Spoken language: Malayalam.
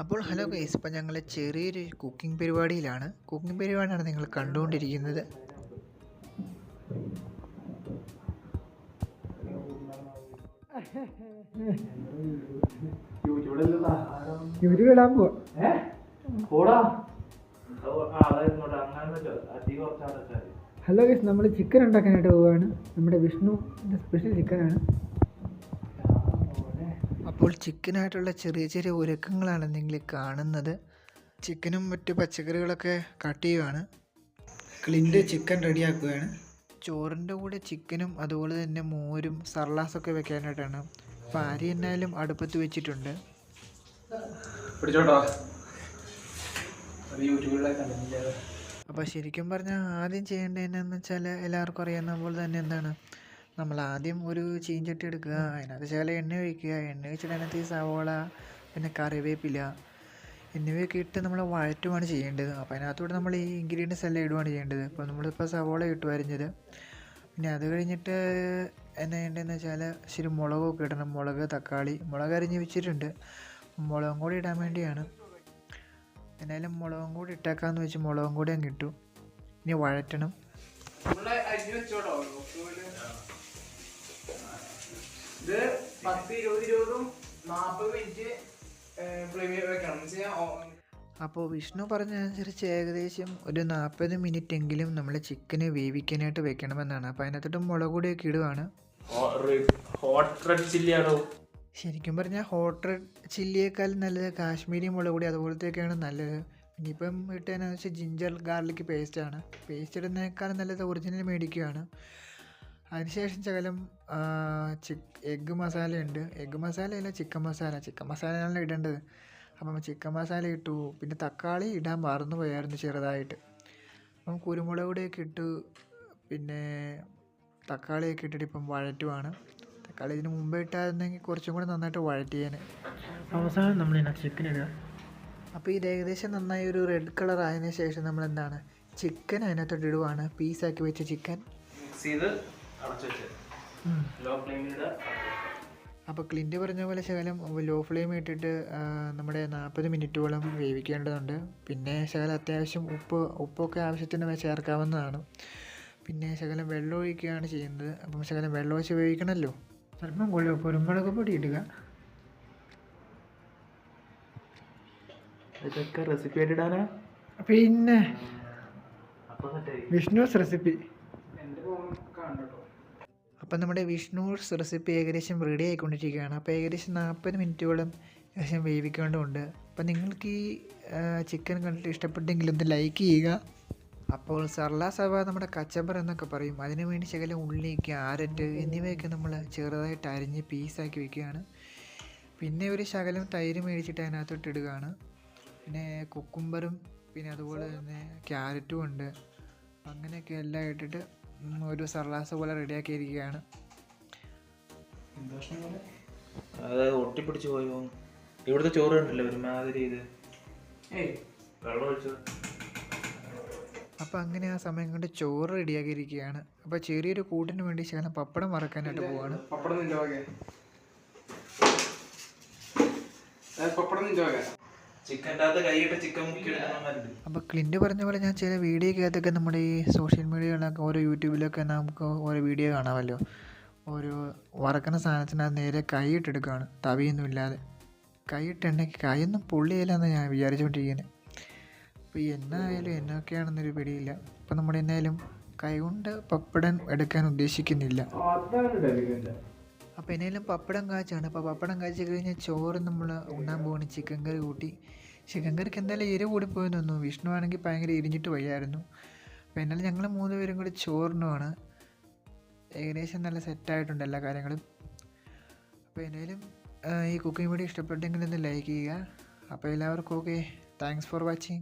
അപ്പോൾ ഹലോ ഗൈസ് ഇപ്പം ഞങ്ങൾ ചെറിയൊരു കുക്കിംഗ് പരിപാടിയിലാണ്. കുക്കിംഗ് പരിപാടിയാണ് നിങ്ങൾ കണ്ടുകൊണ്ടിരിക്കുന്നത്. ഇവർ വിടാൻ പോവാ. ഹലോ ഗൈസ് നമ്മൾ ചിക്കൻ ഉണ്ടാക്കാനായിട്ട് പോവുകയാണ് നമ്മുടെ വിഷ്ണു സ്പെഷ്യൽ ചിക്കനാണ് അപ്പോൾ ചിക്കനായിട്ടുള്ള ചെറിയ ചെറിയ ഒരുക്കങ്ങളാണ് നിങ്ങൾ കാണുന്നത്. ചിക്കനും മറ്റ് പച്ചക്കറികളൊക്കെ കട്ട് ചെയ്യുകയാണ് ക്ലിന്റെ ചിക്കൻ റെഡിയാക്കുകയാണ്. ചോറിന്റെ കൂടെ ചിക്കനും അതുപോലെ തന്നെ മോരും സർലാസൊക്കെ വെക്കാനായിട്ടാണ്. അപ്പോൾ അരി എന്നാലും അടുപ്പത്ത് വെച്ചിട്ടുണ്ട്. പിടിച്ചോട്ടോ. അപ്പോൾ ശരിക്കും പറഞ്ഞാൽ ആദ്യം ചെയ്യേണ്ടത് എന്നാന്ന് വെച്ചാൽ എല്ലാവർക്കും അറിയാവുന്ന പോലെ തന്നെ എന്താണ്? നമ്മൾ ആദ്യം ഒരു ചീഞ്ചട്ടി എടുക്കുക അതിനകത്ത് ശകലം എണ്ണ ഒഴിക്കുക എണ്ണ ഒഴിച്ചിട്ട് അതിനകത്ത് ഈ സവോള പിന്നെ കറിവേപ്പില എന്നിവയൊക്കെ ഇട്ട് നമ്മൾ വഴറ്റുമാണ് ചെയ്യേണ്ടത്. അപ്പോൾ അതിനകത്തൂടെ നമ്മൾ ഈ ഇൻഗ്രീഡിയൻസ് എല്ലാം ഇടുകയാണ് ചെയ്യേണ്ടത്. അപ്പോൾ നമ്മളിപ്പോൾ സവോള ഇട്ടു അരിഞ്ഞത്. പിന്നെ അത് കഴിഞ്ഞിട്ട് എന്നാ ചെയ്യേണ്ടതെന്ന് വെച്ചാൽ ഇച്ചിരി മുളകൊക്കെ ഇടണം. മുളക് തക്കാളി മുളക് അരിഞ്ഞ് വെച്ചിട്ടുണ്ട്. മുളകും കൂടി ഇടാൻ വേണ്ടിയാണ്. എന്തായാലും മുളകും കൂടി ഇട്ടേക്കാന്ന് വെച്ച് മുളകും കൂടി അങ്ങ് ഇട്ടു. ഇനി വഴറ്റണം. ഇത് പത്ത് ഇരുപത് ഇരുപതും നാപ്പത് മിനിറ്റ് ഫ്ലെയിമിൽ വെക്കണം. എന്ന് വെച്ചാൽ അപ്പോൾ വിഷ്ണു പറഞ്ഞതനുസരിച്ച് ഏകദേശം ഒരു നാൽപ്പത് മിനിറ്റ് എങ്കിലും നമ്മൾ ചിക്കന് വേവിക്കാനായിട്ട് വെക്കണമെന്നാണ്. അപ്പോൾ അതിനകത്തോട്ട് മുളക് പൊടിയൊക്കെ ഇടുവാണ്. ഹോട്ട് റെഡ് ചില്ലിയാണോ ശരിക്കും പറഞ്ഞാൽ ഹോട്ട് റെഡ് ചില്ലിയേക്കാൾ നല്ലത് കാശ്മീരി മുളക് പൊടി അതുപോലത്തെയൊക്കെയാണ് നല്ലത്. ഇനിയിപ്പം ഇട്ടതെന്നു വെച്ചാൽ ജിഞ്ചർ ഗാർലിക് പേസ്റ്റാണ് പേസ്റ്റ് ഇടുന്നതിനേക്കാളും നല്ലത് ഒറിജിനൽ മേടിക്കുകയാണ് അതിനുശേഷം ശകലം എഗ്ഗ് എഗ്ഗ് ഉണ്ട് എഗ്ഗ് മസാലയല്ല ചിക്കൻ മസാല. ചിക്കൻ മസാലയാണല്ലോ ഇടേണ്ടത്. അപ്പം ചിക്കൻ മസാല ഇട്ടു. പിന്നെ തക്കാളി ഇടാൻ മറന്നു പോയായിരുന്നു ചെറുതായിട്ട്. അപ്പം കുരുമുളക് പൊടിയൊക്കെ ഇട്ട് പിന്നെ തക്കാളിയൊക്കെ ഇട്ടിട്ട് ഇപ്പം വഴറ്റുവാണ്. തക്കാളി ഇതിന് മുമ്പേ ഇട്ടായിരുന്നെങ്കിൽ കുറച്ചും കൂടെ നന്നായിട്ട് വഴറ്റിയേനെ. അവസാനം നമ്മൾ ചിക്കൻ ഇടുക. അപ്പോൾ ഇത് ഏകദേശം നന്നായി ഒരു റെഡ് കളർ ആയതിനു ശേഷം നമ്മൾ എന്താണ് ചിക്കൻ അതിനകത്തോട്ട് ഇടുവാണ്. പീസാക്കി വെച്ച ചിക്കൻ മിക്സ് ചെയ്ത് അടച്ചു വെച്ചത് ലോ അപ്പോൾ ക്ലിന്റ് പറഞ്ഞ പോലെ ശകലം ലോ ഫ്ലെയിം ഇട്ടിട്ട് നമ്മുടെ നാൽപ്പത് മിനിറ്റോളം വേവിക്കേണ്ടതുണ്ട്. പിന്നെ ശകലം അത്യാവശ്യം ഉപ്പ് ഉപ്പൊക്കെ ആവശ്യത്തിന് ചേർക്കാവുന്നതാണ്. പിന്നെ ശകലം വെള്ളം ഒഴിക്കുകയാണ് ചെയ്യുന്നത്. അപ്പം ശകലം വെള്ളം ഒഴിച്ച് വേവിക്കണമല്ലോ സ്വല്പം കുഴ കുരുമുളക് പൊടി ഇടുക. ഇതൊക്കെ റെസിപ്പി ആയിട്ട് ഇടാനാ? പിന്നെ വിഷ്ണുസ് റെസിപ്പി അപ്പം നമ്മുടെ വിഷ്ണൂസ് റെസിപ്പി ഏകദേശം റെഡി ആയിക്കൊണ്ടിരിക്കുകയാണ്. അപ്പോൾ ഏകദേശം നാൽപ്പത് മിനിറ്റോളം ഏകദേശം വേവിക്കേണ്ടതുണ്ട്. അപ്പം നിങ്ങൾക്ക് ഈ ചിക്കൻ കണ്ടിട്ട് ഇഷ്ടപ്പെട്ടെങ്കിൽ ഒന്ന് ലൈക്ക് ചെയ്യുക. അപ്പോൾ സർലാ സവ നമ്മുടെ കച്ചമ്പർ എന്നൊക്കെ പറയും. അതിനു വേണ്ടി ശകലം ഉള്ളി ക്യാരറ്റ് എന്നിവയൊക്കെ നമ്മൾ ചെറുതായിട്ട് അരിഞ്ഞ് പീസാക്കി വെക്കുകയാണ്. പിന്നെ ഒരു ശകലം തൈര് മേടിച്ചിട്ട് അതിനകത്തോട്ട് ഇടുകയാണ്. പിന്നെ കുക്കുംബറും പിന്നെ അതുപോലെ തന്നെ ക്യാരറ്റും ഉണ്ട്. അങ്ങനെയൊക്കെ എല്ലാം ഇട്ടിട്ട് ഒരു സർലാസ പോലെ റെഡിയാക്കിയിരിക്കുകയാണ് അതായത് ഒട്ടിപ്പിടിച്ച് പോയോ ഇവിടുത്തെ ചോറ് കണ്ടില്ല ഒരുമാതിരി ഇത്? ഏയ്. വെള്ളം ഒഴിച്ചത് അപ്പോൾ അങ്ങനെ ആ സമയം കൊണ്ട് ചോറ് റെഡിയാക്കിയിരിക്കുകയാണ് അപ്പോൾ ചെറിയൊരു കൂട്ടിന് വേണ്ടി ശകലം പപ്പടം വറക്കാനായിട്ട് പോവാണ്. പപ്പടം നിന്റെ വകെ. പപ്പടം നിന്റെ വകെ. അപ്പോൾ ക്ലിന്റ് പറഞ്ഞ പോലെ ഞാൻ ചില വീഡിയോ കേട്ടൊക്കെ നമ്മുടെ ഈ സോഷ്യൽ മീഡിയകളിലൊക്കെ ഓരോ യൂട്യൂബിലൊക്കെ നമുക്ക് ഓരോ വീഡിയോ കാണാമല്ലോ. ഓരോ വറക്കുന്ന സാധനത്തിനകത്ത് നേരെ കൈയിട്ടെടുക്കുകയാണ് തവിയൊന്നും ഇല്ലാതെ കൈയിട്ടെണ്ണയ്ക്ക് കൈയൊന്നും പൊള്ളിയില്ലെന്ന് ഞാൻ വിചാരിച്ചുകൊണ്ടിരിക്കുന്നത് അപ്പോൾ എന്നായാലും എന്നൊക്കെയാണെന്നൊരു പിടിയില്ല. അപ്പോൾ നമ്മുടെ എന്നായാലും കൈകൊണ്ട് പപ്പടം എടുക്കാൻ ഉദ്ദേശിക്കുന്നില്ല. അപ്പോൾ എന്നാലും പപ്പടം കാച്ചാണ്. അപ്പോൾ പപ്പടം കാച്ചി കഴിഞ്ഞാൽ ചോറ് നമ്മൾ ഉണ്ണാൻ പോകണം ചിക്കൻ കറി കൂട്ടി. ചിക്കൻ കറിക്ക് എന്തായാലും എരിവ് കൂടി പോയെന്നു തോന്നുന്നു വിഷ്ണു ആണെങ്കിൽ ഭയങ്കര എരിഞ്ഞിട്ട് വയ്യായിരുന്നു. അപ്പോൾ എന്നാലും ഞങ്ങൾ മൂന്ന് പേരും കൂടി ചോറിനുമാണ് ഏകദേശം നല്ല സെറ്റായിട്ടുണ്ട് എല്ലാ കാര്യങ്ങളും. അപ്പോൾ എന്നാലും ഈ കുക്കിംഗ് വീഡിയോ ഇഷ്ടപ്പെട്ടെങ്കിൽ ഒന്ന് ലൈക്ക് ചെയ്യുക. അപ്പോൾ എല്ലാവർക്കും ഓക്കെ താങ്ക്സ് ഫോർ വാച്ചിങ്